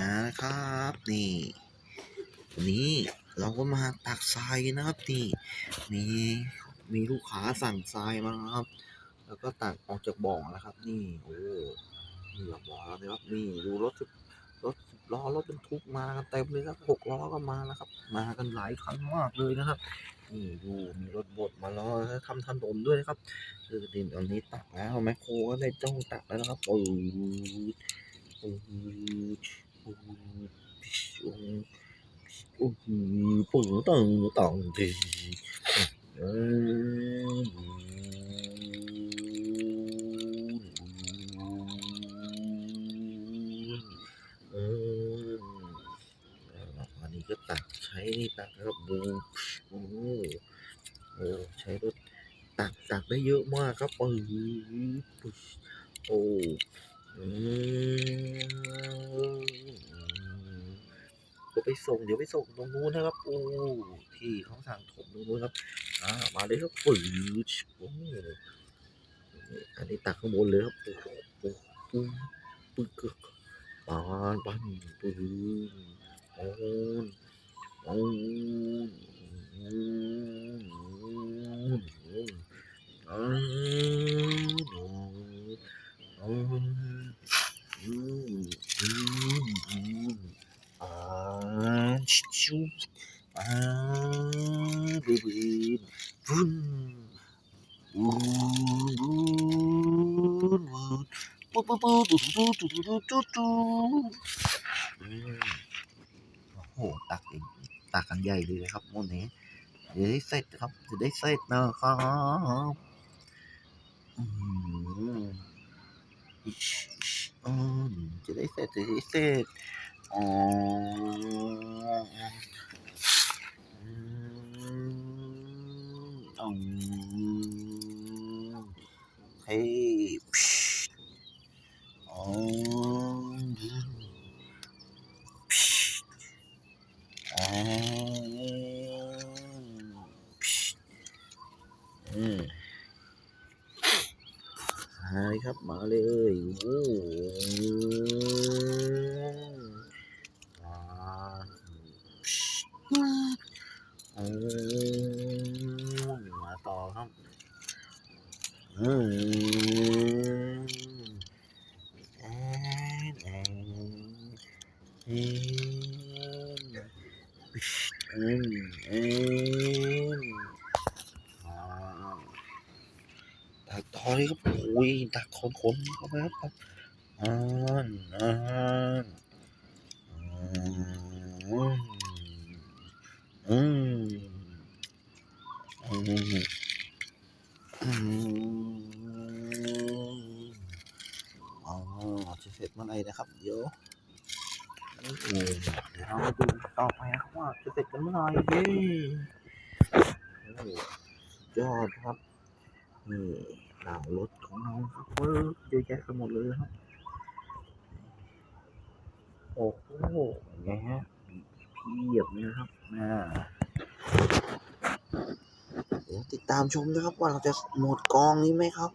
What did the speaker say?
นะครับนี่วันนี้เราก็มาตักทรายนะครับนี่มีมีลูกค้าสั่งทรายมาครับ แล้วก็ตักออกจากบ่อนะครับ นี่โอ้นี่ออกบ่อแล้วนะครับนี่ดูรถรถล้อรถบรรทุกมากันเต็มเลยครับหกล้อก็มานะครับ มากันหลายคันมากเลยนะครับนี่ดูมีรถบดมาล้วทำถนนด้วยนะครับคือดินตอนนี้ตักแล้วแมคโครก็ได้จ้องตักแล้วนะครับปืดปืดปืดโอ้โห ปืดตึงตึงดีอันนี้ก็ตักใช้นี่ตักครับบูโอ้โหใช้รถตักตักได้เยอะมากครับปืดโอ้อืม เดี๋ยวไปส่งเดี๋ยวไปส่งตรงนู้นนะครับโอ้ที่เขาสั่งถมตรงนู้นครับอ่ามาเลยครับปืดโอ้อันนี้ตักข้างบนเลยครับโอ้โหปืดปืดปืดปานปันปืดโอ้นโอ้นโอ้นโอ้นโอ้นโอ้นอืมอืมอืมอ่า ชิวอ่าบีบีบุนบุนบุนบุนปุ๊บปุ๊บปุ๊บปุ๊บปุ๊บปุ๊บปุ๊บปุ๊บปุ๊บโอ้โหตักเองตักกันใหญ่เลยนะครับวันนี้จะได้เสร็จครับจะได้เสร็จนะครับจะได้เสร็จจะได้เสร็จ อ๋ออืมอืมเฮ้ยอ๋ออ๋ออืมมาเลยครับ มาเลยโอ้โหมา โอ้มาต่อครับอืมแอนแอนแอนอืมแอนอ่าตักต่อเลยครับโอ้ยตักคนคนเข้าไปครับครับอ่านอ่าน อืมอืมอืมอ๋อจะเสร็จเมื่อไหร่นะครับเดี๋ยวเดี๋ยวเรามาดูต่อไปนะครับว่าจะเสร็จกันเมื่อไหร่เย้ยอดครับนี่หลังรถของเราครับเออเยอะแยะไปหมดเลยครับ โอ้โหไงฮะ เหยียบเลยนะครับอ่าเดี๋ยวติดตามชมนะครับว่าเราจะหมดกองนี้ไหมครับ